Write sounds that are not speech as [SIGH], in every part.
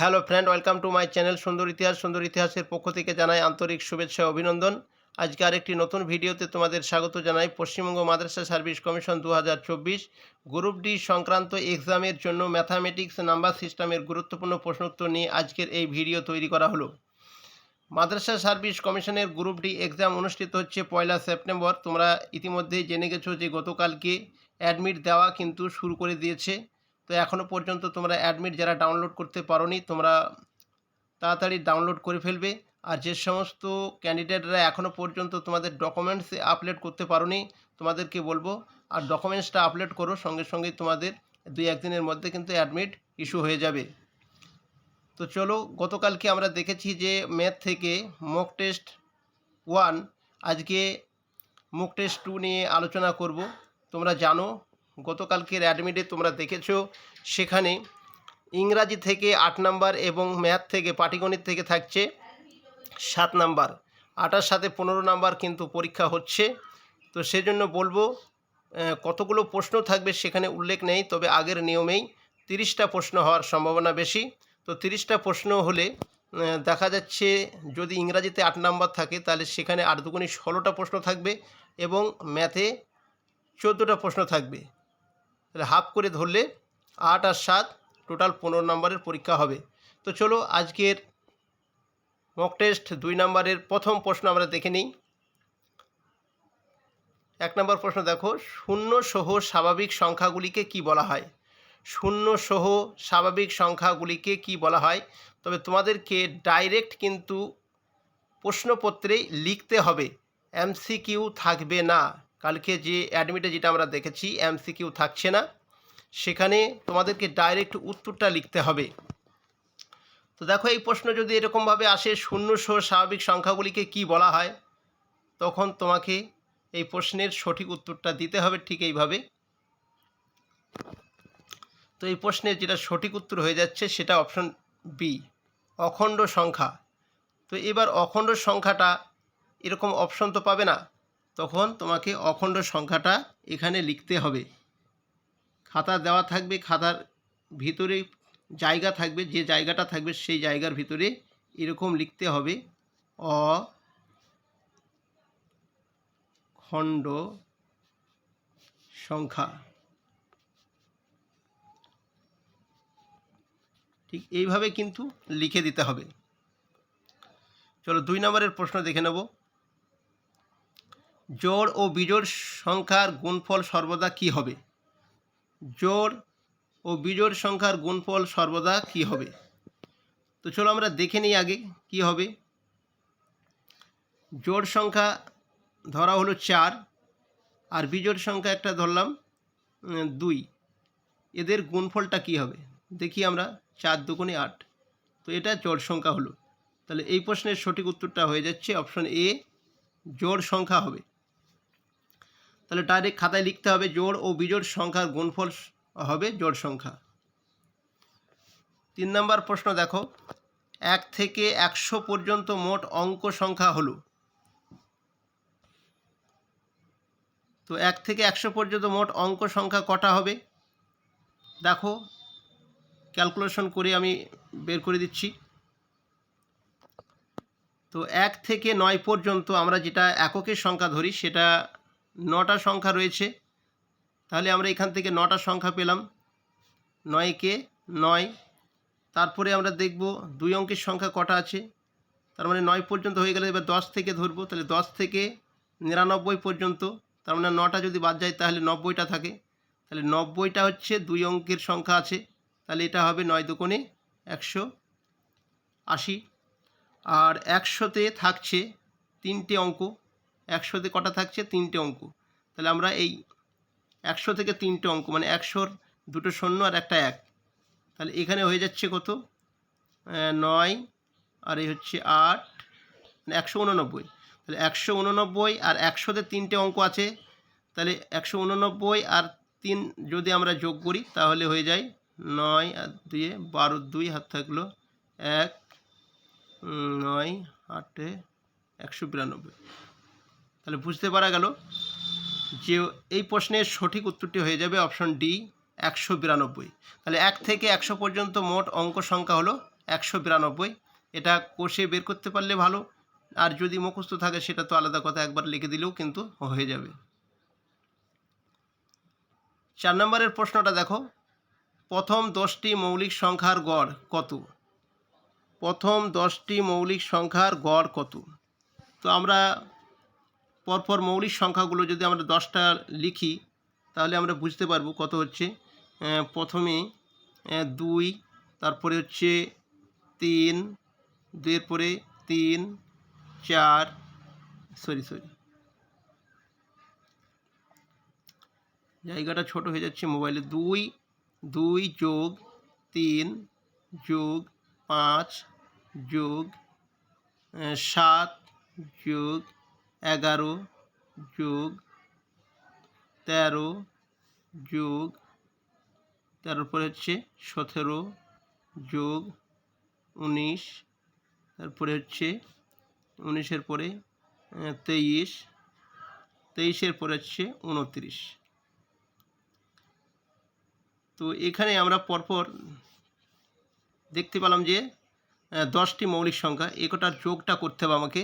Hello friend, welcome to my channel সুন্দর ইতিহাস। সুন্দর ইতিহাসের পক্ষ থেকে জানাই আন্তরিক শুভেচ্ছা অভিনন্দন। আজকে আরেকটি নতুন ভিডিওতে তোমাদের স্বাগত জানাই। পশ্চিমবঙ্গ মাদ্রাসা সার্ভিস কমিশন দু হাজার চব্বিশ গ্রুপ ডি সংক্রান্ত এক্সামের জন্য ম্যাথামেটিক্স নাম্বার সিস্টেমের গুরুত্বপূর্ণ প্রশ্নোত্তর নিয়ে আজকের এই ভিডিও তৈরি করা হলো। মাদ্রাসা সার্ভিস কমিশনের গ্রুপ ডি এক্সাম অনুষ্ঠিত হচ্ছে পয়লা সেপ্টেম্বর। তোমরা ইতিমধ্যেই জেনে গেছো যে গতকালকে অ্যাডমিট দেওয়া কিন্তু শুরু করে দিয়েছে। তো এখনও পর্যন্ত তোমরা অ্যাডমিট যারা ডাউনলোড করতে পারোনি, তোমরা তাড়াতাড়ি ডাউনলোড করে ফেলবে। আর যে সমস্ত ক্যান্ডিডেটরা এখনও পর্যন্ত তোমাদের ডকুমেন্টস আপলোড করতে পারোনি, তোমাদেরকে বলব, আর ডকুমেন্টসটা আপলোড করো, সঙ্গে সঙ্গে তোমাদের দুই একদিনের মধ্যে কিন্তু অ্যাডমিট ইস্যু হয়ে যাবে। তো চলো, গতকালকে আমরা দেখেছি যে ম্যাথ থেকে মক টেস্ট ওয়ান আজকে মক টেস্ট টু নিয়ে আলোচনা করব। তোমরা জানো গতকালকের অ্যাডমিটে তোমরা দেখেছ। সেখানে ইংরাজি থেকে আট নাম্বার এবং ম্যাথ থেকে পাটিগণিত থেকে থাকছে সাত নাম্বার। আটার সাথে পনেরো নাম্বার কিন্তু পরীক্ষা হচ্ছে। তো সেজন্য বলব কতগুলো প্রশ্ন থাকবে সেখানে উল্লেখ নেই, তবে আগের নিয়মেই তিরিশটা প্রশ্ন হওয়ার সম্ভাবনা বেশি। তো তিরিশটা প্রশ্ন হলে দেখা যাচ্ছে যদি ইংরাজিতে আট নাম্বার থাকে, তাহলে সেখানে আট দুগুণি ষোলোটা প্রশ্ন থাকবে এবং ম্যাথে চোদ্দোটা প্রশ্ন থাকবে। তাহলে হাফ করে ধরলে আট আর সাত টোটাল পনেরো নম্বরের পরীক্ষা হবে। তো চলো আজকের মক টেস্ট দুই নম্বরের প্রথম প্রশ্ন আমরা দেখে নিই। এক নম্বর প্রশ্ন দেখো, শূন্য সহ স্বাভাবিক সংখ্যাগুলিকে কি বলা হয়? শূন্য সহ স্বাভাবিক সংখ্যাগুলিকে কি বলা হয়? তবে তোমাদেরকে ডাইরেক্ট কিন্তু প্রশ্নপত্রেই লিখতে হবে এমসিকিউ থাকবে না। কালকে যে অ্যাডমিটে যেটা আমরা দেখেছি এমসিকিউ থাকছে না। সেখানে তোমাদেরকে ডাইরেক্ট উত্তরটা লিখতে হবে। তো দেখো, এই প্রশ্ন যদি এরকমভাবে আসে, শূন্য সহ স্বাভাবিক সংখ্যাগুলিকে কি বলা হয়, তখন তোমাকে এই প্রশ্নের সঠিক উত্তরটা দিতে হবে ঠিক এইভাবে। তো এই প্রশ্নের যেটা সঠিক উত্তর হয়ে যাচ্ছে, সেটা অপশন বি অখণ্ড সংখ্যা। তো এবার অখণ্ড সংখ্যাটা এরকম অপশন তো পাবে না। তখন তোমাকে অখণ্ড সংখ্যাটা এখানে লিখতে হবে। খাতা দেওয়া থাকবে, খাতার ভিতরে জায়গা থাকবে, যে জায়গাটা থাকবে সেই জায়গার ভিতরে এরকম লিখতে হবে। অ, খণ্ড সংখ্যা। ঠিক এইভাবে কিন্তু লিখে দিতে হবে। চলো দুই নম্বরের প্রশ্ন দেখে নেব। জোড় ও বিজোড় সংখ্যার গুণফল সর্বদা কি হবে? জোড় ও বিজোড় সংখ্যার গুণফল সর্বদা কি হবে? তো চলো আমরা দেখে নিই আগে কি হবে। জোড় সংখ্যা ধরা হলো চার আর বিজোড় সংখ্যা একটা ধরলাম দুই। এদের গুণফলটা কি হবে? দেখি আমরা, চার দুগুণে আট। তো এটা জোড় সংখ্যা হলো। তাহলে এই প্রশ্নের সঠিক উত্তরটা হয়ে যাচ্ছে অপশন এ, জোড় সংখ্যা হবে। তাহলে ডাইরেক্ট খাতায় লিখতে হবে জোড় ও বিজোড় সংখ্যার গুণফল হবে জোড় সংখ্যা। তিন নম্বর প্রশ্ন দেখো। এক থেকে একশো পর্যন্ত মোট অঙ্ক সংখ্যা হলো। তো এক থেকে একশো পর্যন্ত মোট অঙ্ক সংখ্যা কটা হবে? দেখো ক্যালকুলেশন করে আমি বের করে দিচ্ছি। তো এক থেকে নয় পর্যন্ত আমরা যেটা এককের সংখ্যা ধরি, সেটা নটা সংখ্যা রয়েছে। তাহলে আমরা এখান থেকে নটা সংখ্যা পেলাম। নয়কে নয়। তারপরে আমরা দেখব দুই অঙ্কের সংখ্যা কটা আছে। তার মানে নয় পর্যন্ত হয়ে গেলে এবার দশ থেকে ধরবো। তাহলে দশ থেকে নিরানব্বই পর্যন্ত। তার মানে নটা যদি বাদ যায় তাহলে নব্বইটা থাকে। তাহলে নব্বইটা হচ্ছে দুই অঙ্কের সংখ্যা আছে। তাহলে এটা হবে নয় দুকোণে একশো আশি। আর একশোতে থাকছে তিনটে অঙ্ক। একশোতে কটা থাকছে? তিনটে অঙ্ক। তাহলে আমরা এই একশো থেকে তিনটে অঙ্ক মানে একশোর দুটো শূন্য আর একটা এক। তাহলে এখানে হয়ে যাচ্ছে কত? নয় আর এই হচ্ছে আট মানে একশো উননব্বই। তাহলে একশো উননব্বই আর একশোতে তিনটে অঙ্ক আছে। তাহলে একশো উননব্বই আর তিন যদি আমরা যোগ করি, তাহলে হয়ে যায় নয় আর দুয়ে বারো দুই, হাত থাকল এক নয়, আটে একশো বিরানব্বই। তাহলে বুঝতে পারা গেল যে এই প্রশ্নের সঠিক উত্তরটি হয়ে যাবে অপশন ডি, একশো বিরানব্বই। তাহলে এক থেকে একশো পর্যন্ত মোট অঙ্ক সংখ্যা হলো একশো বিরানব্বই। এটা কষে বের করতে পারলে ভালো। আর যদি মুখস্থ থাকে সেটা তো আলাদা কথা, একবার লিখে দিলেও কিন্তু হয়ে যাবে। চার নম্বরের প্রশ্নটা দেখো। প্রথম দশটি মৌলিক সংখ্যার গড় কত? প্রথম দশটি মৌলিক সংখ্যার গড় কত? তো আমরা পরপর মৌলিক সংখ্যাগুলো যদি আমরা দশটা লিখি, তাহলে আমরা বুঝতে পারব কত হচ্ছে। প্রথমে দুই, তারপরে হচ্ছে তিন, দুইয়ের পরে তিন, চার, সরি সরি। জায়গাটা ছোট হয়ে যাচ্ছে মোবাইলে। দুই দুই যোগ তিন, যোগ পাঁচ, যোগ সাত, যোগ এগারো যোগ তেরো যোগ, তেরোর পরে হচ্ছে সতেরো যোগ উনিশ, তারপরে হচ্ছে উনিশের পরে তেইশ, তেইশের পরে হচ্ছে উনত্রিশ। তো এখানে আমরা পরপর দেখতে পেলাম যে দশটি মৌলিক সংখ্যা একটার যোগটা করতে হবে আমাকে।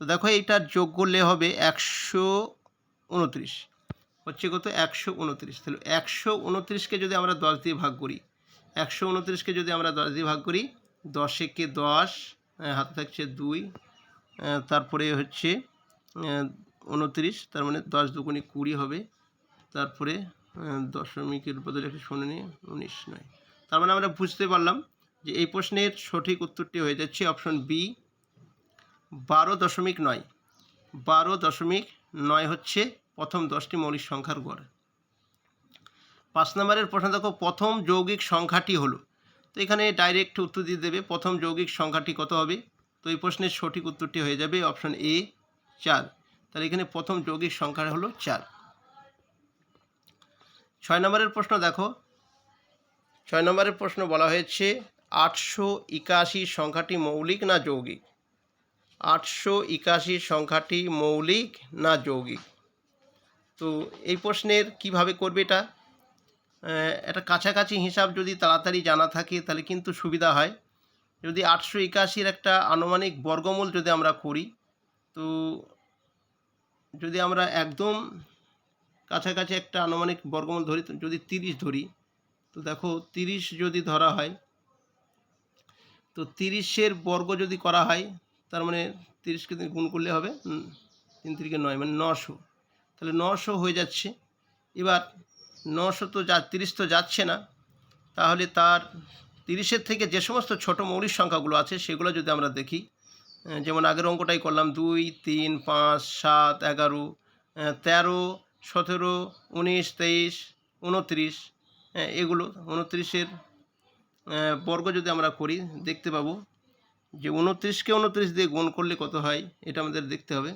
তো দেখো এইটার যোগ করলে হবে একশো উনত্রিশ। হচ্ছে কত? একশো উনত্রিশ। তাহলে একশো উনত্রিশকে যদি আমরা দশ দিয়ে ভাগ করি একশো উনত্রিশকে যদি আমরা দশ দিয়ে ভাগ করি দশেকে দশ আহ, হাতে থাকছে দুই তারপরে হচ্ছে উনত্রিশ তার মানে দশ দুগুণি কুড়ি হবে তারপরে দশমিকের বদলে একটা শূন্য নিয়ে উনিশ নয়। তার মানে আমরা বুঝতে পারলাম যে এই প্রশ্নের সঠিক উত্তরটি হয়ে যাচ্ছে অপশন বি বারো দশমিক নয়। বারো দশমিক নয় হচ্ছে প্রথম দশটি মৌলিক সংখ্যার গড়। পাঁচ নম্বরের প্রশ্ন দেখো, প্রথম যৌগিক সংখ্যাটি হলো। তো এখানে ডাইরেক্ট উত্তর দিয়ে দেবে, প্রথম যৌগিক সংখ্যাটি কত হবে? তো এই প্রশ্নের সঠিক উত্তরটি হয়ে যাবে অপশন এ চার। তাহলে এখানে প্রথম যৌগিক সংখ্যা হলো চার। ছয় নম্বরের প্রশ্ন দেখো, ছয় নম্বরের প্রশ্ন বলা হয়েছে, আটশো একাশি সংখ্যাটি মৌলিক না যৌগিক? আটশো একাশি সংখ্যাটি মৌলিক না যৌগিক? তো এই প্রশ্নের কীভাবে করবে এটা? একটা কাছাকাছি হিসাব যদি তাড়াতাড়ি জানা থাকে তাহলে কিন্তু সুবিধা হয়। যদি আটশো একাশির একটা আনুমানিক বর্গমূল যদি আমরা করি, তো যদি আমরা একদম কাছাকাছি একটা আনুমানিক বর্গমূল ধরি যদি তিরিশ ধরি, তো দেখো তিরিশ যদি ধরা হয়, তো তিরিশের বর্গ যদি করা হয় তার মানে তিরিশকে গুণ করলে হবে তিন তিরিকে নয় মানে নশো। তাহলে নশো হয়ে যাচ্ছে। এবার নশো তো যা, তিরিশ তো যাচ্ছে না। তাহলে তার তিরিশের থেকে যে সমস্ত ছোট মৌলিক সংখ্যাগুলো আছে, সেগুলো যদি আমরা দেখি যেমন আগের অঙ্কটাই করলাম, দুই, তিন, পাঁচ, সাত, এগারো তেরো, সতেরো, উনিশ, তেইশ, উনত্রিশ এগুলো উনত্রিশের বর্গ যদি আমরা করি, দেখতে পাবো যে উনত্রিশকে উনত্রিশ দিয়ে গুণ করলে কত হয়? এটা আমাদের দেখতে হবে।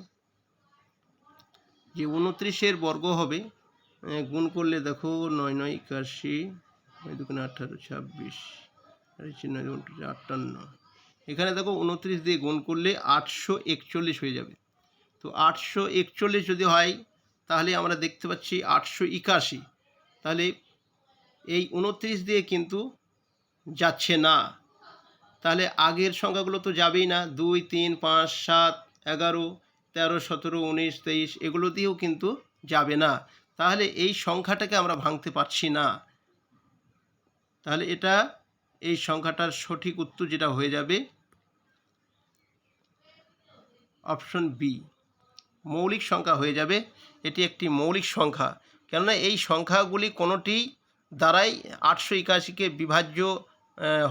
যে উনত্রিশের বর্গ হবে গুণ করলে দেখো নয় নয় একাশি আঠারো, ছাব্বিশ। আটান্ন। এখানে দেখো উনত্রিশ দিয়ে গুণ করলে আটশো একচল্লিশ হয়ে যাবে। তো আটশো একচল্লিশ যদি হয়, তাহলে আমরা দেখতে পাচ্ছি আটশো একাশি। তাহলে এই উনত্রিশ দিয়ে কিন্তু যাচ্ছে না। তাহলে আগের সংখ্যাগুলো তো যাবেই না। দুই, তিন, পাঁচ, সাত, এগারো, তেরো, সতেরো, উনিশ, তেইশ, এগুলো দিয়েও কিন্তু যাবে না। তাহলে এই সংখ্যাটাকে আমরা ভাঙতে পারছি না। তাহলে এটা এই সংখ্যাটার সঠিক উত্তর যেটা হয়ে যাবে অপশন বি। মৌলিক সংখ্যা হয়ে যাবে। এটি একটি মৌলিক সংখ্যা। কেননা এই সংখ্যাগুলি কোনোটি দ্বারাই আটশো একাশিকে বিভাজ্য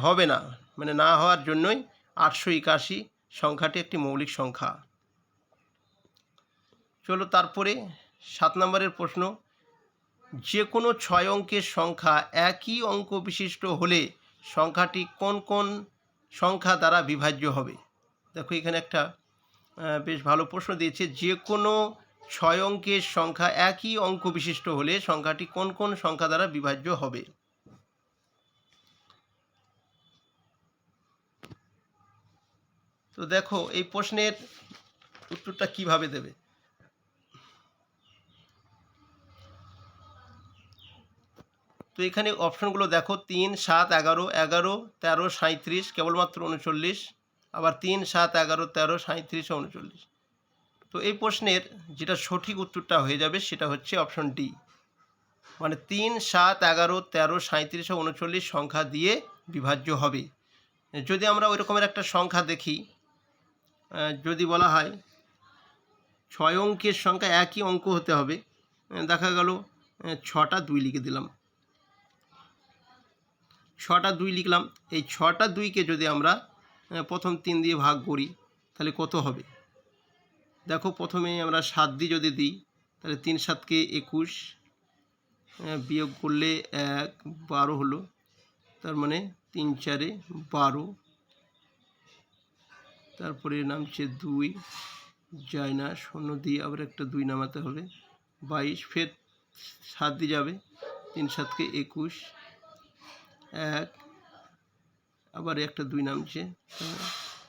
হবে না। মানে না হওয়ার জন্যই আটশো একাশি সংখ্যাটি একটি মৌলিক সংখ্যা। চলো তারপরে সাত নম্বরের প্রশ্ন। যে কোনো ছয় অঙ্কের সংখ্যা একই অঙ্ক বিশিষ্ট হলে সংখ্যাটি কোন কোন সংখ্যা দ্বারা বিভাজ্য হবে? দেখো এখানে একটা বেশ ভালো প্রশ্ন দিয়েছে। যে কোনো ছয় অঙ্কের সংখ্যা একই অঙ্ক বিশিষ্ট হলে সংখ্যাটি কোন কোন সংখ্যা দ্বারা বিভাজ্য হবে? তো দেখো, এই প্রশ্নের উত্তরটা কীভাবে দেবে? তো এখানে অপশনগুলো দেখো, তিন, সাত, এগারো এগারো, তেরো সাঁত্রিশ কেবলমাত্র উনচল্লিশ, আবার তিন, সাত, এগারো, তেরো সাঁত্রিশ উনচল্লিশ। তো এই প্রশ্নের যেটা সঠিক উত্তরটা হয়ে যাবে সেটা হচ্ছে অপশন ডি। মানে তিন, সাত, এগারো, তেরো সাঁত্রিশ উনচল্লিশ সংখ্যা দিয়ে বিভাজ্য হবে। যদি আমরা ওই রকমের একটা সংখ্যা দেখি যদি বলা হয় ছয় অঙ্কের সংখ্যা একই অঙ্ক হতে হবে। দেখা গেল ছটা দুই লিখে দিলাম। ছটা দুই লিখলাম। এই ছটা দুইকে যদি আমরা প্রথম তিন দিয়ে ভাগ করি, তাহলে কত হবে? দেখো, প্রথমে আমরা সাত দিয়ে যদি দিই, তাহলে তিন সাতকে একুশ বিয়োগ করলে এক, বারো হলো। তার মানে তিন চারে বারো। তারপরে নামছে দুই, যায় না, শূন্য দিয়ে আবার একটা দুই নামাতে হবে। বাইশ, ফের সাত দিয়ে যাবে। তিন সাতকে একুশ, এক, আবার একটা দুই নামছে।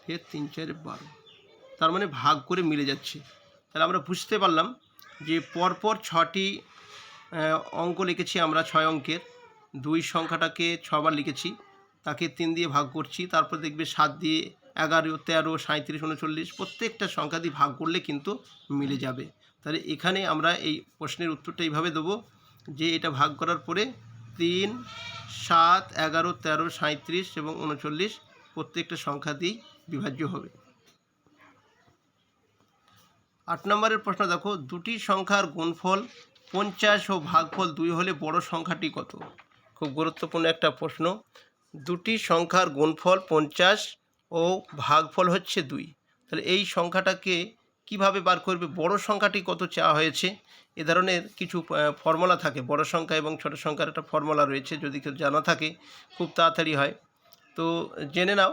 ফের তিন, চারে, বারো। তার মানে ভাগ করে মিলে যাচ্ছে। তাহলে আমরা বুঝতে পারলাম যে পরপর ছটি অঙ্ক লিখেছি আমরা, ছয় অঙ্কের। দুই সংখ্যাটাকে ছবার লিখেছি, তাকে তিন দিয়ে ভাগ করছি, তারপর দেখবে সাত দিয়ে এগারো, তেরো সাঁত্রিশ উনচল্লিশ প্রত্যেকটা সংখ্যা দিয়ে ভাগ করলে কিন্তু মিলে যাবে। তাহলে এখানে আমরা এই প্রশ্নের উত্তরটা এইভাবে দেবো যে এটা ভাগ করার পরে তিন, সাত, এগারো, তেরো সাঁত্রিশ এবং উনচল্লিশ প্রত্যেকটা সংখ্যা দিয়েই বিভাজ্য হবে। আট নম্বরের প্রশ্ন দেখো, দুটি সংখ্যার গুণফল পঞ্চাশ ও ভাগফল দুই হলে বড় সংখ্যাটি কত? খুব গুরুত্বপূর্ণ একটা প্রশ্ন। দুটি সংখ্যার গুণফল পঞ্চাশ ও ভাগফল হচ্ছে দুই। তাহলে এই সংখ্যাটাকে কীভাবে বার করবে? বড় সংখ্যাটি কত চাওয়া হয়েছে? এ ধরনের কিছু ফর্মুলা থাকে। বড় সংখ্যা এবং ছোট সংখ্যার একটা ফর্মুলা রয়েছে, যদি কেউ জানা থাকে, খুব তাড়াতাড়ি হয়। তো জেনে নাও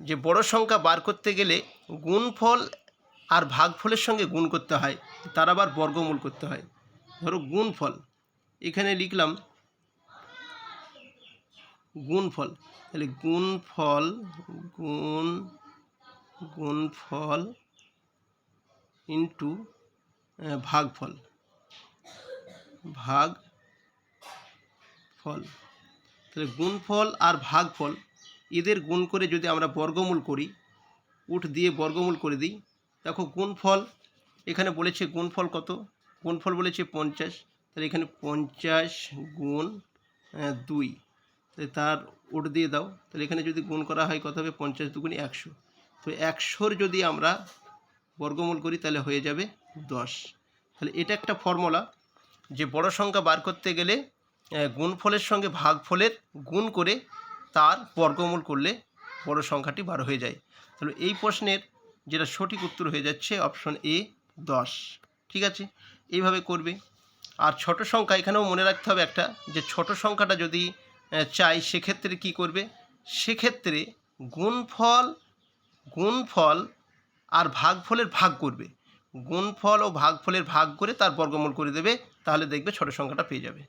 যে বড় সংখ্যা বার করতে গেলে গুণফল আর ভাগফলের সঙ্গে গুণ করতে হয়। তার আবার বর্গমূল করতে হয়। ধরো গুণফল। এখানে লিখলাম গুণফল। তাহলে গুণফল, গুণ, গুণফল ইন্টু ভাগফল। ভাগ ফল তাহলে গুণফল আর ভাগফল, এদের গুণ করে যদি আমরা বর্গমূল করি উঠ দিয়ে বর্গমূল করে দিই, দেখো গুণফল, এখানে বলেছে গুণফল কত? গুণফল বলেছে পঞ্চাশ, তাহলে এখানে পঞ্চাশ গুণ দুই। তাহলে তার উঠ দিয়ে দাও। তাহলে এখানে যদি গুণ করা হয় কত হবে? পঞ্চাশ দুগুণে একশো। তো একশোর যদি আমরা বর্গমূল করি, তাহলে হয়ে যাবে দশ। তাহলে এটা একটা ফর্মুলা যে বড় সংখ্যা বার করতে গেলে গুণফলের সঙ্গে ভাগফলের গুণ করে তার বর্গমূল করলে বড় সংখ্যাটি বার হয়ে যায়। তাহলে এই প্রশ্নের যেটা সঠিক উত্তর হয়ে যাচ্ছে অপশন এ, দশ। ঠিক আছে? এইভাবে করবে। আর ছোট সংখ্যা এখানেও মনে রাখতে হবে একটা যে ছোট সংখ্যাটা যদি চাই সেক্ষেত্রে কি করবে? সেক্ষেত্রে গুণফল গুণফল আর ভাগফলের ভাগ করবে। গুণফল ও ভাগফলের ভাগ করে তার বর্গমূল করে দেবে, তাহলে দেখবে ছোট সংখ্যাটা পেয়ে যাবে।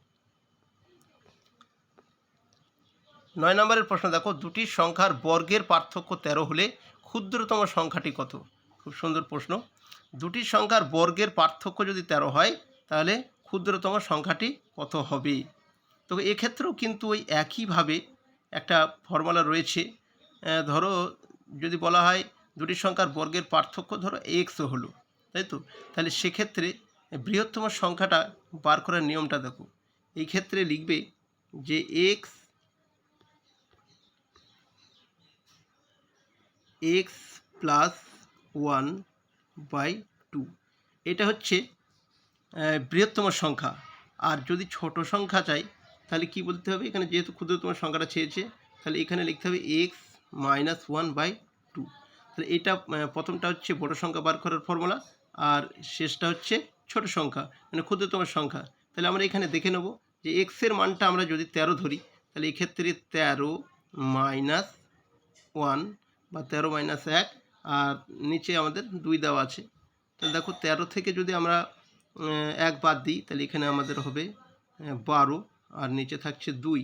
নয় নম্বরের প্রশ্ন, দেখো, দুটি সংখ্যার বর্গের পার্থক্য তেরো হলে ক্ষুদ্রতম সংখ্যাটি কত? খুব সুন্দর প্রশ্ন। দুটি সংখ্যার বর্গের পার্থক্য যদি তেরো হয়, তাহলে ক্ষুদ্রতম সংখ্যাটি কত হবে? তো এক্ষেত্রেও কিন্তু ওই একইভাবে একটা ফর্মুলা রয়েছে। ধরো যদি বলা হয় দুটি সংখ্যার বর্গের পার্থক্য ধরো এক্সও হলো, তাই তো? তাহলে সেক্ষেত্রে বৃহত্তম সংখ্যাটা বার করার নিয়মটা দেখো। এই ক্ষেত্রে লিখবে যে x x plus one by two এটা হচ্ছে বৃহত্তম সংখ্যা। আর যদি ছোট সংখ্যা চাই তাহলে কি বলতে হবে? এখানে যেহেতু ক্ষুদ্রতম সংখ্যাটা চেয়েছে তাহলে এখানে লিখতে হবে x minus one by two তাহলে এটা প্রথমটা হচ্ছে বড় সংখ্যা বার করার ফর্মুলা আর শেষটা হচ্ছে ছোট সংখ্যা মানে ক্ষুদ্রতম সংখ্যা। তাহলে আমরা এখানে দেখে নেব যে এক্সের মানটা আমরা যদি তেরো ধরি, তাহলে এক্ষেত্রে তেরো মাইনাস ওয়ান বা তেরো মাইনাস এক, আর নিচে আমাদের দুই দেওয়া আছে। তাহলে দেখো তেরো থেকে যদি আমরা এক বাদ দিই, তাহলে এখানে আমাদের হবে বারো। আর নিচে থাকছে দুই।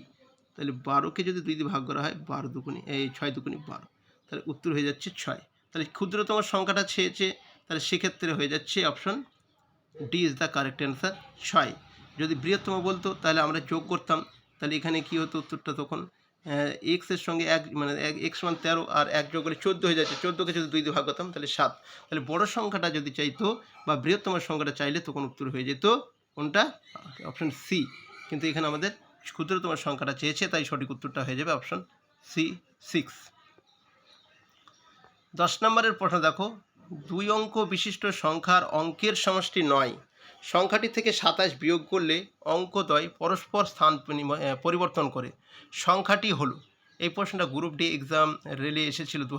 তাহলে বারোকে যদি দুই দিয়ে ভাগ করা হয়, বারো দুগুণি, এই ছয় দুগুণি বারো। তাহলে উত্তর হয়ে যাচ্ছে ছয়। তাহলে ক্ষুদ্রতম সংখ্যাটা ছেয়েছে, তাহলে সেক্ষেত্রে হয়ে যাচ্ছে option D is the correct answer ছয়। যদি বৃহত্তম বলতো, তাহলে আমরা যোগ করতাম। তাহলে এখানে কী হতো উত্তরটা তখন? এক্সের সঙ্গে এক মানে এক এক্স মান তেরো আর এক যোগ করে চোদ্দ হয়ে যাচ্ছে। চোদ্দোকে যদি দুই দিয়ে ভাগ করতাম, তাহলে সাত। তাহলে বড় সংখ্যাটা যদি চাইতো বা বৃহত্তম সংখ্যাটা চাইলে তখন উত্তর হয়ে যেত কোনটা? অপশন সি কিন্তু এখানে আমাদের ক্ষুদ্রতম সংখ্যাটা চেয়েছে, তাই সঠিক উত্তরটা হয়ে যাবে অপশন সি সিক্স দশ নম্বরের প্রশ্ন দেখো, দুই অঙ্ক বিশিষ্ট সংখ্যার অঙ্কের সমষ্টি নয়। সংখ্যাটি থেকে সাতাশ বিয়োগ করলে অঙ্কদ্বয় পরস্পর স্থান পরিবর্তন করে। সংখ্যাটি হলো, এই প্রশ্নটা গ্রুপ ডি এক্সাম রেলে এসেছিল দু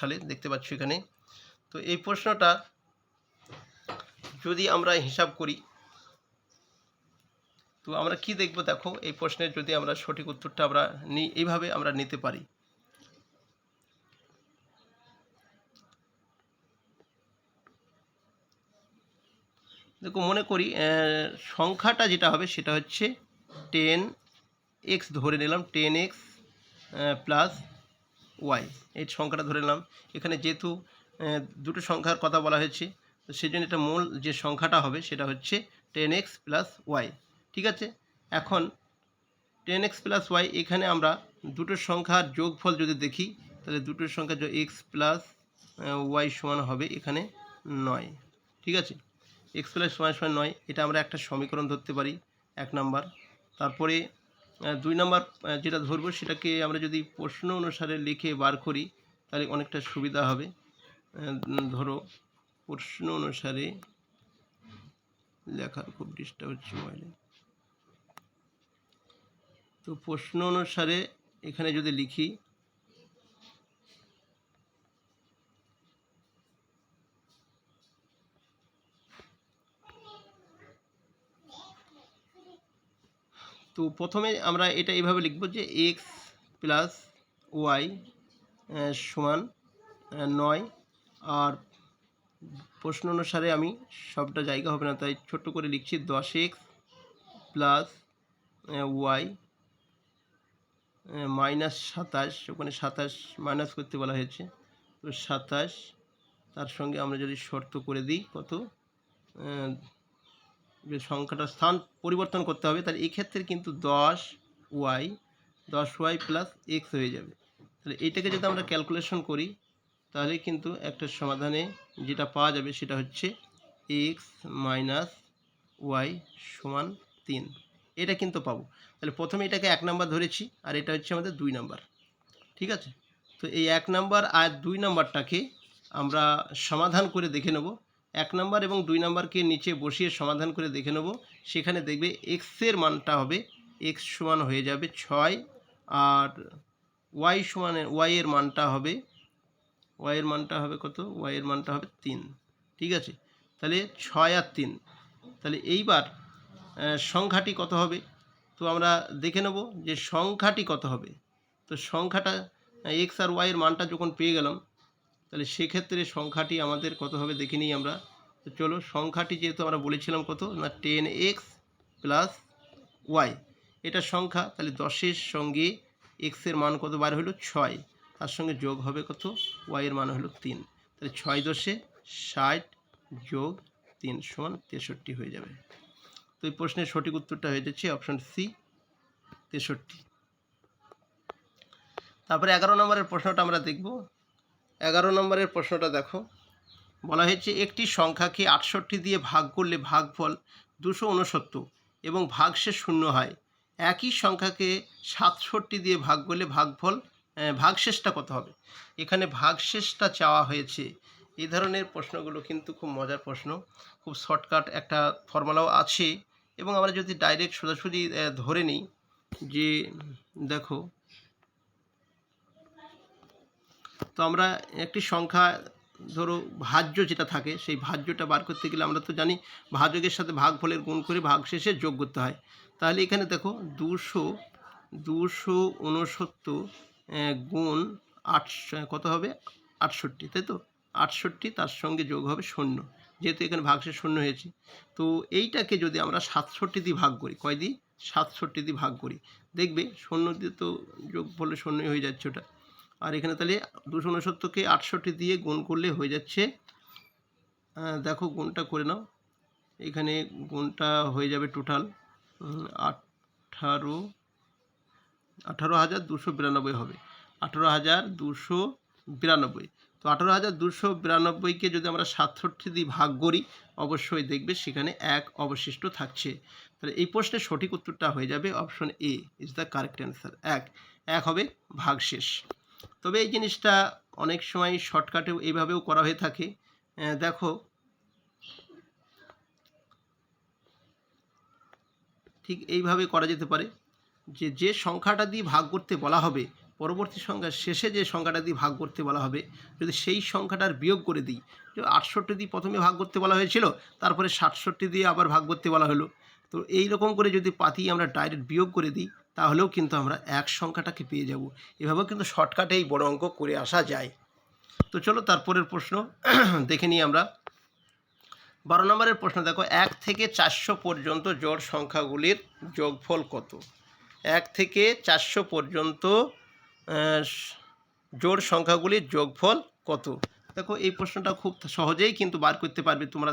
সালে, দেখতে পাচ্ছ এখানে। তো এই প্রশ্নটা যদি আমরা হিসাব করি তো আমরা কি দেখব দেখো, এই প্রশ্নের যদি আমরা সঠিক উত্তরটা আমরা নিই, এইভাবে আমরা নিতে পারি। দেখো, মনে করি সংখ্যাটা যেটা হবে সেটা হচ্ছে টেন এক্স ধরে নিলাম টেন এক্স প্লাস ওয়াই এই সংখ্যাটা ধরে নিলাম। এখানে যেহেতু দুটো সংখ্যার কথা বলা হয়েছে, তো সেই জন্য এটা মূল যে সংখ্যাটা হবে সেটা হচ্ছে টেন এক্স প্লাস ওয়াই ঠিক আছে? এখন টেন এক্স প্লাস ওয়াই এখানে আমরা দুটো সংখ্যার যোগফল যদি দেখি, তাহলে দুটো সংখ্যা এক্স প্লাস ওয়াই সমান হবে এখানে নয়। ঠিক আছে? এক্স প্লাস ওয়াই সমান নয়, এটা আমরা একটা সমীকরণ ধরতে পারি, এক নাম্বার। তারপরে দুই নাম্বার যেটা ধরবো, সেটাকে আমরা যদি প্রশ্ন অনুসারে লিখে বার করি, তাহলে অনেকটা সুবিধা হবে। ধরো, প্রশ্ন অনুসারে লেখার খুব ডিস্টার্ব হচ্ছে মোবাইলে তো প্রশ্ন অনুসারে এখানে যদি লিখি, তো প্রথমে আমরা এটা এইভাবে লিখব যে এক্স প্লাস ওয়াই সমান নয়। আর প্রশ্ন অনুসারে আমি সবটা জায়গা হবে না, তাই ছোট্ট করে লিখছি দশ এক্স প্লাস ওয়াই মাইনাস সাতাশ, ওখানে সাতাশ মাইনাস করতে বলা হয়েছে। তো সাতাশ, তার সঙ্গে আমরা যদি শর্ত করে দিই কত? যে সংখ্যাটা স্থান পরিবর্তন করতে হবে, তাহলে এই ক্ষেত্রে কিন্তু দশ ওয়াই দশ ওয়াই প্লাস এক্স হয়ে যাবে। তাহলে এইটাকে যদি আমরা ক্যালকুলেশন করি, তাহলে কিন্তু একটা সমাধানে যেটা পাওয়া যাবে সেটা হচ্ছে এক্স মাইনাস ওয়াই সমান তিন। এটা কিন্তু পাবো। তাহলে প্রথমে এটাকে এক নাম্বার ধরেছি, আর এটা হচ্ছে আমাদের দুই নাম্বার। ঠিক আছে? তো এই এক নাম্বার আর দুই নাম্বারটাকে আমরা সমাধান করে দেখে নেব। এক নাম্বার এবং দুই নাম্বারকে নিচে বসিয়ে সমাধান করে দেখে নেব। সেখানে দেখবে এক্সের মানটা হবে এক্স সমান হয়ে যাবে ছয়, আর ওয়াই সমান ওয়াইয়ের মানটা হবে ওয়াইয়ের মানটা হবে কত? ওয়াইয়ের মানটা হবে তিন। ঠিক আছে? তাহলে ছয় আর তিন। তাহলে এইবার সংখ্যাটি কত হবে? তো আমরা দেখে নেব যে সংখ্যাটি কত হবে। তো সংখ্যাটা এক্স আর ওয়াইয়ের মানটা যখন পেয়ে গেলাম, তাহলে সেক্ষেত্রে সংখ্যাটি আমাদের কত হবে দেখে নিই আমরা। তো চলো, সংখ্যাটি যেহেতু আমরা বলেছিলাম কত? না টেন এক্স প্লাস ওয়াই এটা সংখ্যা, তাহলে দশের সঙ্গে এক্সের মান কত? বার হলো ছয়। তার সঙ্গে যোগ হবে কত? ওয়াইয়ের মান হলো তিন। তাহলে ছয় দশে ষাট যোগ তিন সমান তেষট্টি হয়ে যাবে। তো এই প্রশ্নের সঠিক উত্তরটা হয়ে যাচ্ছে অপশন সি তেষট্টি। তারপরে এগারো নম্বরের প্রশ্নটা আমরা দেখব। এগারো নম্বরের প্রশ্নটা দেখো। বলা হয়েছে, একটি সংখ্যাকে আটষট্টি দিয়ে ভাগ করলে ভাগফল দুশো উনসত্তর এবং ভাগশেষ শূন্য হয়। একই সংখ্যাকে সাতষট্টি দিয়ে ভাগ করলে ভাগফল ভাগশেষটা কত হবে? এখানে ভাগশেষটা চাওয়া হয়েছে। এই ধরনের প্রশ্নগুলো কিন্তু খুব মজার প্রশ্ন। খুব শর্টকাট একটা ফর্মুলাও আছে। এবং আমরা যদি ডাইরেক্ট আহ, ধরে নিই যে দেখো তো আমরা একটি সংখ্যা ধরো ভাজ্য যেটা থাকে সেই ভাজ্যটা বার করতে গেলে আমরা তো জানি ভাজকের সাথে ভাগ ফলের গুণ করে ভাগ শেষে যোগ করতে হয়। তাহলে এখানে দেখো দুশো দুশো উনসত্তর গুণ আটশো কত হবে? আটষট্টি তাই তো? আটষট্টি তার সঙ্গে যোগ হবে শূন্য। যেহেতু এখানে ভাগশেষ শূন্য হয়েছে। তো এইটাকে যদি আমরা সাতষট্টি দিয়ে ভাগ করি কয় দিয়ে সাতষট্টি দিয়ে ভাগ করি। দেখবে শূন্য দিয়ে তো যোগ ফলে শূন্যই হয়ে যাচ্ছে ওটা। আর এখানে তাহলে দুশো উনসত্তরকে আটষট্টি দিয়ে গুণ করলে হয়ে যাচ্ছে দেখো গুণটা করে নাও। এখানে গুণটা হয়ে যাবে টোটাল আঠারো আঠারো হাজার দুশো বিরানব্বই হবে। আঠারো হাজার দুশো বিরানব্বই। তো আঠারো হাজার দুশো বিরানব্বইকে যদি আমরা সাতষট্টি দিয়ে ভাগ করি, অবশ্যই দেখবে সেখানে এক অবশিষ্ট থাকছে। তাহলে এই প্রশ্নের সঠিক উত্তরটা হয়ে যাবে option A is the correct answer এক এক হবে ভাগশেষ। তবে এই জিনিসটা অনেক সময় শর্টকাটেও এইভাবেও করা হয়ে থাকে। দেখো, ঠিক এইভাবে করা যেতে পারে যে যে সংখ্যাটা দিয়ে ভাগ করতে বলা হবে পরবর্তী সংখ্যা শেষে যে সংখ্যাটা দিয়ে ভাগ করতে বলা হবে, যদি সেই সংখ্যাটার বিয়োগ করে দিই, যে আটষট্টি দিয়ে প্রথমে ভাগ করতে বলা হয়েছিল, তারপরে সাতষট্টি দিয়ে আবার ভাগ করতে বলা হলো। তো এই রকম করে যদি পাতি আমরা ডাইরেক্ট বিয়োগ করে দিই, তাহলেও কিন্তু আমরা এক সংখ্যাটাকে পেয়ে যাব। এভাবেও কিন্তু শর্টকাটে এই বড় অঙ্ক করে আসা যায়। তো চলো তারপরের প্রশ্ন, দেখে নিই আমরা। বারো নম্বরের প্রশ্ন, দেখো, এক থেকে চারশো পর্যন্ত জোড় সংখ্যাগুলির যোগফল কত? এক থেকে চারশো পর্যন্ত জোড় সংখ্যাগুলির যোগফল কত? দেখো, এই প্রশ্নটা খুব সহজেই কিন্তু বার করতে পারবে তোমরা।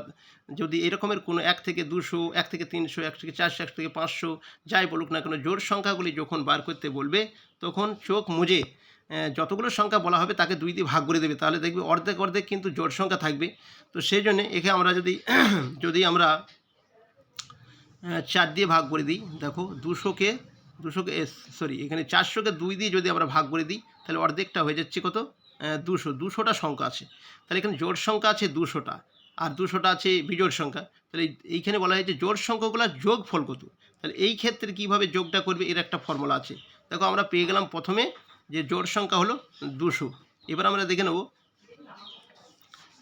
যদি এরকমের কোনো এক থেকে দুশো, এক থেকে তিনশো, এক থেকে চারশো, এক থেকে পাঁচশো, যাই বলুক না কেন, জোড় সংখ্যাগুলি যখন বার করতে বলবে, তখন চোখ মুজে যতগুলো সংখ্যা বলা হবে তাকে দুই দিয়ে ভাগ করে দেবে। তাহলে দেখবে অর্ধেক অর্ধেক কিন্তু জোড় সংখ্যা থাকবে। তো সেই জন্যে একে আমরা যদি [CLEARS THROAT] যদি আমরা চার দিয়ে ভাগ করে দিই, দেখো, দুশোকে দুশোকে সরি এখানে চারশোকে দুই দিয়ে যদি আমরা ভাগ করে দিই, তাহলে অর্ধেকটা হয়ে যাচ্ছে কত? দুশো। দুশোটা সংখ্যা আছে। তাহলে এখানে জোড় সংখ্যা আছে দুশোটা। আর দুশোটা আছে বিজোড় সংখ্যা। তাহলে এইখানে বলা হয়েছে সংখ্যাগুলোর যোগ ফল কত? তাহলে এই ক্ষেত্রে কীভাবে যোগটা করবে, এর একটা ফর্মুলা আছে। দেখো আমরা পেয়ে গেলাম প্রথমে যে জোড় সংখ্যা হলো দুশো। এবার আমরা দেখে নেব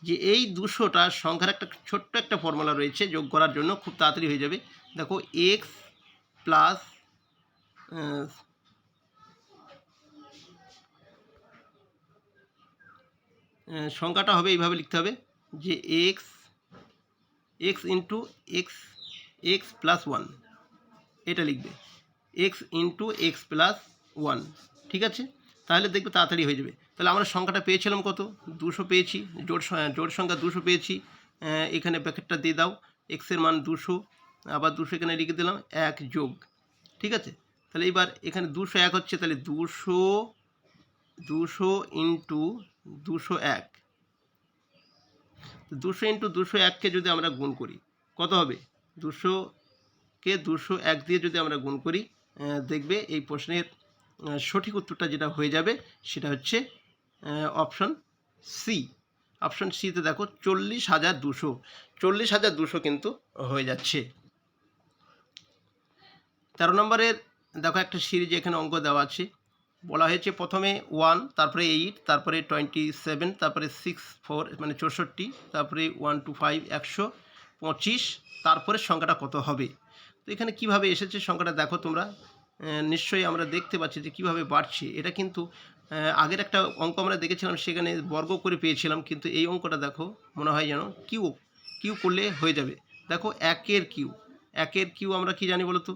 যে এই দুশোটা সংখ্যার একটা ছোট্ট একটা ফর্মুলা রয়েছে যোগ করার জন্য, খুব তাড়াতাড়ি হয়ে যাবে। দেখো এক্স প্লাস সংখ্যাটা হবে এইভাবে লিখতে হবে যে x x into x x plus one এটা লিখবে। X into x plus one ঠিক আছে? তাহলে দেখবে তাড়াতাড়ি হয়ে যাবে। তাহলে আমরা সংখ্যাটা পেয়েছিলাম কত? দুশো পেয়েছি। স- জোড় সংখ্যা দুশো পেয়েছি। এখানে প্যাকেটটা দিয়ে দাও। এক্সের মান দুশো, আবার দুশো এখানে লিখে দিলাম, এক যোগ। ঠিক আছে? তাহলে এবার এখানে দুশো এক হচ্ছে, তাহলে দুশো দুশো ইন্টু দুশো এক। দুশো ইন্টু দুশো এককে যদি আমরা গুণ করি, কত হবে? দুশোকে দুশো এক দিয়ে যদি আমরা গুণ করি দেখবে এই প্রশ্নের সঠিক উত্তরটা যেটা হয়ে যাবে সেটা হচ্ছে অপশন সি অপশন সিতে দেখো চল্লিশ হাজার দুশো, চল্লিশ হাজার দুশো কিন্তু হয়ে যাচ্ছে। তেরো নম্বরের দেখো একটা সিরিজ এখানে অঙ্ক দেওয়া আছে। বলা হয়েছে প্রথমে ওয়ান তারপরে এইট তারপরে টোয়েন্টি সেভেন তারপরে সিক্স ফোর মানে চৌষট্টি, তারপরে ওয়ান টু ফাইভ একশো পঁচিশ, তারপরে সংখ্যাটা কত হবে? তো এখানে কীভাবে এসেছে সংখ্যাটা দেখো তোমরা। নিশ্চয়ই আমরা দেখতে পাচ্ছি যে কীভাবে বাড়ছে। এটা কিন্তু আগের একটা অঙ্ক আমরা দেখেছিলাম, সেখানে বর্গ করে পেয়েছিলাম, কিন্তু এই অঙ্কটা দেখো, মনে হয় যেন কিউ কিউ করলে হয়ে যাবে। দেখো একের কিউ একের কিউ আমরা কি জানি বলো তো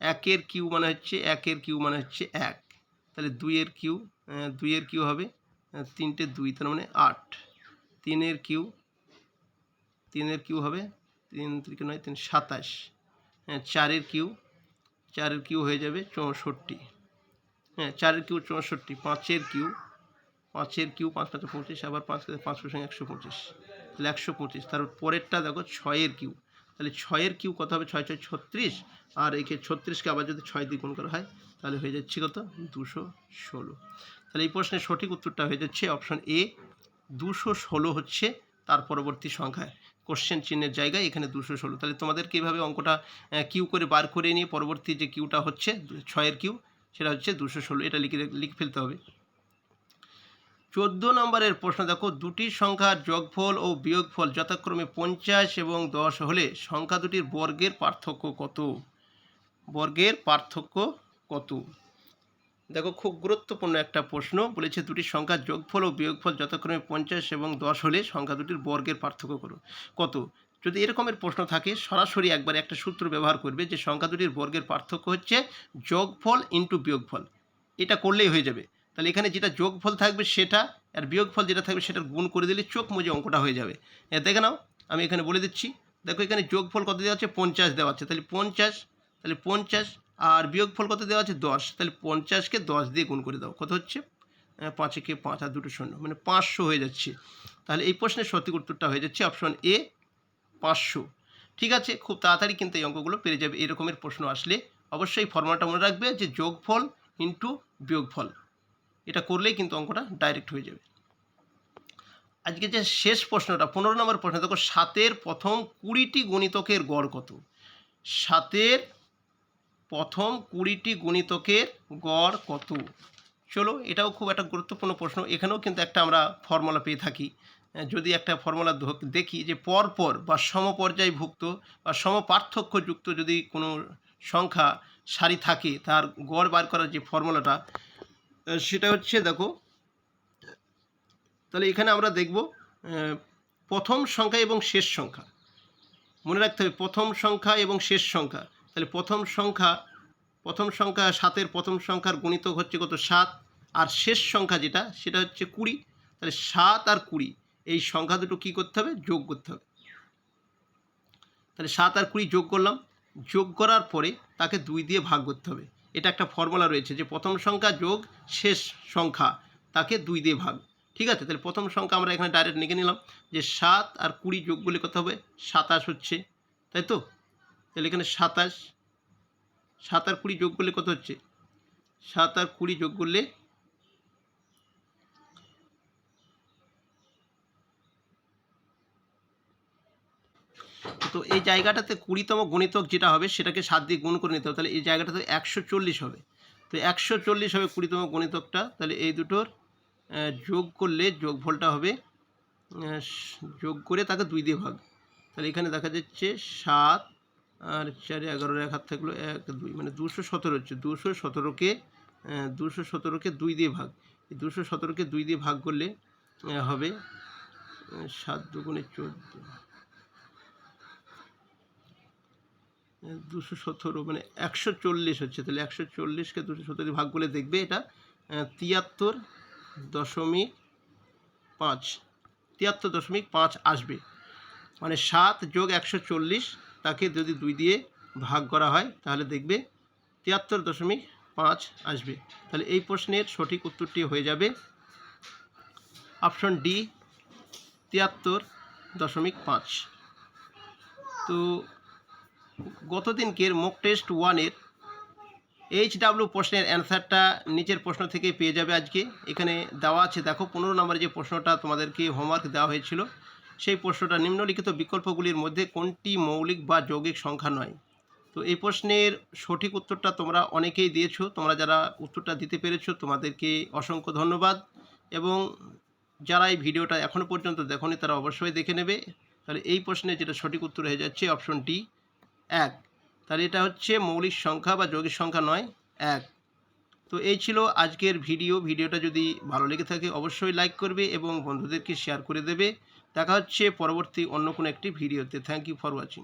একের কিউ মানে হচ্ছে একের কিউ মানে হচ্ছে এক। তাহলে দুইয়ের কিউ দুইয়ের কিউ হবে তিনটে দুই, তার মানে আট। তিনের কিউ তিনের কিউ হবে, তিন তিরিকে নয়, তিন, সাতাশ। হ্যাঁ চারের কিউ চারের কিউ হয়ে যাবে চৌষট্টি। হ্যাঁ চারের কিউ চৌষট্টি, পাঁচের কিউ পাঁচের কিউ পাঁচ পাঁচে পঁচিশ, আবার পাঁচ পাঁচ সঙ্গে একশো পঁচিশ। তাহলে একশো পঁচিশ, তার পরেরটা দেখো ছয়ের কিউ। তাহলে ছয়ের কিউ কত হবে? ছয় ছয়, ছত্রিশ। আর একে ছত্রিশকে আবার যদি ছয় দিয়ে গুণ করা হয়, তাহলে হয়ে যাচ্ছে কত? দুশো ষোলো। তাহলে এই প্রশ্নের সঠিক উত্তরটা হয়ে যাচ্ছে অপশন এ। দুশো ষোলো হচ্ছে তার পরবর্তী সংখ্যায় কোশ্চেন চিহ্নের জায়গায় এখানে দুশো ষোলো। তাহলে তোমাদেরকে এইভাবে অঙ্কটা কিউ করে বার করে নিয়ে পরবর্তী যে কিউটা হচ্ছে, ছয়ের কিউ, সেটা হচ্ছে দুশো ষোলো। এটা লিখে লিখে ফেলতে হবে। চোদ্দ নম্বরের প্রশ্ন, দেখো, দুটি সংখ্যার যোগফল ও বিয়োগফল যথাক্রমে পঞ্চাশ এবং দশ হলে সংখ্যা দুটির বর্গের পার্থক্য কত? বর্গের পার্থক্য কত? দেখো, খুব গুরুত্বপূর্ণ একটা প্রশ্ন বলেছে, দুটি সংখ্যার যোগফল ও বিয়োগফল যথাক্রমে পঞ্চাশ এবং দশ হলে সংখ্যা দুটির বর্গের পার্থক্য করো, কত? যদি এরকমের প্রশ্ন থাকে, সরাসরি একবার একটা সূত্র ব্যবহার করবে যে সংখ্যা দুটির বর্গের পার্থক্য হচ্ছে যোগফল ইন্টু বিয়োগফল। এটা করলেই হয়ে যাবে। তাহলে এখানে যেটা যোগফল থাকবে সেটা আর বিয়োগফল যেটা থাকবে সেটার গুণ করে দিলে চোখ মুজে অঙ্কটা হয়ে যাবে। দেখে নাও আমি এখানে বলে দিচ্ছি দেখো এখানে যোগফল কত দেওয়া আছে? পঞ্চাশ দেওয়া আছে। তাহলে পঞ্চাশ তাহলে পঞ্চাশ আর বিয়োগফল কত দেওয়া আছে? দশ। তাহলে পঞ্চাশকে দশ দিয়ে গুণ করে দাও। কত হচ্ছে? আহ, পাঁচে আর দুটো শূন্য মানে পাঁচশো হয়ে যাচ্ছে। তাহলে এই প্রশ্নের সঠিক উত্তরটা হয়ে যাচ্ছে অপশন এ পাঁচশো। ঠিক আছে? খুব তাড়াতাড়ি কিন্তু এই অঙ্কগুলো পেরে যাবে। এরকমের প্রশ্ন আসলে অবশ্যই ফর্মুলাটা মনে রাখবে যে যোগফল ইন্টু বিয়োগফল। এটা করলেই কিন্তু অঙ্কটা ডাইরেক্ট হয়ে যাবে। আজকে যে শেষ প্রশ্নটা, পনেরো নম্বর প্রশ্ন, দেখো সাতের প্রথম কুড়িটি গণিতকের গড় কত? সাতের প্রথম কুড়িটি গণিতকের গড় কত? চলো, এটাও খুব একটা গুরুত্বপূর্ণ প্রশ্ন। এখানেও কিন্তু একটা আমরা ফর্মুলা পেয়ে থাকি। যদি একটা ফর্মুলা দেখি যে পরপর বা সমপর্যায়ভুক্ত বা সমপার্থক্যযুক্ত যদি কোনো সংখ্যা সারি থাকে, তার গড় বার করার যে ফর্মুলাটা সেটা হচ্ছে দেখো, তাহলে এখানে আমরা দেখব প্রথম সংখ্যা এবং শেষ সংখ্যা। মনে রাখতে হবে, প্রথম সংখ্যা এবং শেষ সংখ্যা। তাহলে প্রথম সংখ্যা প্রথম সংখ্যা সাতের প্রথম সংখ্যার গুণিতক হচ্ছে কত? সাত। আর শেষ সংখ্যা যেটা, সেটা হচ্ছে কুড়ি। তাহলে সাত আর কুড়ি, এই সংখ্যা দুটো কী করতে হবে? যোগ করতে হবে। তাহলে সাত আর কুড়ি যোগ করলাম। যোগ করার পরে তাকে দুই দিয়ে ভাগ করতে হবে। এটা একটা ফর্মুলা রয়েছে যে প্রথম সংখ্যা যোগ শেষ সংখ্যা, তাকে দুই দিয়ে ভাগ। ঠিক আছে? তাহলে প্রথম সংখ্যা আমরা এখানে ডাইরেক্ট লিখে নিলাম যে সাত আর কুড়ি যোগ বলে কত হবে? সাতাশ হচ্ছে। তাই তো? তাহলে এখানে সাতাশ, সাত আর কুড়ি যোগ করলে কত হচ্ছে? সাত আর কুড়ি যোগ করলে তো এই জায়গাটাতে কুড়িতম গণিতক যেটা হবে, সেটাকে সাত দিয়ে গুণ করে নিতে হবে। তাহলে এই জায়গাটাতে একশো চল্লিশ হবে। তো একশো চল্লিশ হবে কুড়িতম গণিতকটা। তাহলে এই দুটোর যোগ করলে যোগফলটা হবে যোগ করে তাকে দুই দিয়ে ভাগ। তাহলে এখানে দেখা যাচ্ছে সাত আর চারে এগারোর এক হাত থাকল এক, দুই। মানে দুশো সতেরো হচ্ছে। দুশো সতেরোকে দুশো সতেরোকে দুই দিয়ে ভাগ। দুশো সতেরোকে দুই দিয়ে ভাগ করলে হবে সাত দুগুণে চোদ্দ। দুশো সতেরো মানে একশো চল্লিশ হচ্ছে। তাহলে একশো চল্লিশকে দুশো সতেরো ভাগ করলে দেখবে এটা তিয়াত্তর দশমিক পাঁচ। তিয়াত্তর দশমিক পাঁচ আসবে। মানে সাত যোগ একশো চল্লিশ, তাকে যদি দুই দিয়ে ভাগ করা হয়, তাহলে দেখবে তিয়াত্তর দশমিক পাঁচ আসবে। তাহলে এই প্রশ্নের সঠিক উত্তরটি হয়ে যাবে অপশন ডি, তিয়াত্তর দশমিক পাঁচ। তো গতদিনকের মক টেস্ট ওয়ানের এইচ ডাব্লিউ প্রশ্নের অ্যান্সারটা নিচের প্রশ্ন থেকে পেয়ে যাবে আজকে। এখানে দেওয়া আছে, দেখো, পনেরো নম্বরে যে প্রশ্নটা তোমাদেরকে হোমওয়ার্ক দেওয়া হয়েছিল, সেই প্রশ্নটা নিম্নলিখিত বিকল্পগুলির মধ্যে কোনটি মৌলিক বা যৌগিক সংখ্যা নয়? তো এই প্রশ্নের সঠিক উত্তরটা তোমরা অনেকেই দিয়েছ, তোমরা যারা উত্তরটা দিতে পেরেছ, তোমাদেরকে অসংখ্য ধন্যবাদ। এবং যারা এই ভিডিওটা এখনও পর্যন্ত দেখোনি, তারা অবশ্যই দেখে নেবে। তাহলে এই প্রশ্নের যেটা সঠিক উত্তর হয়ে যাচ্ছে অপশন ডি এক। তাহলে এটা হচ্ছে মৌলিক সংখ্যা বা যৌগিক সংখ্যা নয়, এক। তো এই ছিল আজকের ভিডিও। ভিডিওটা যদি ভালো লেগে থাকে অবশ্যই লাইক করবে এবং বন্ধুদেরকে শেয়ার করে দেবে। দেখা হচ্ছে পরবর্তী অন্য কোনো একটি ভিডিওতে। Thank you for watching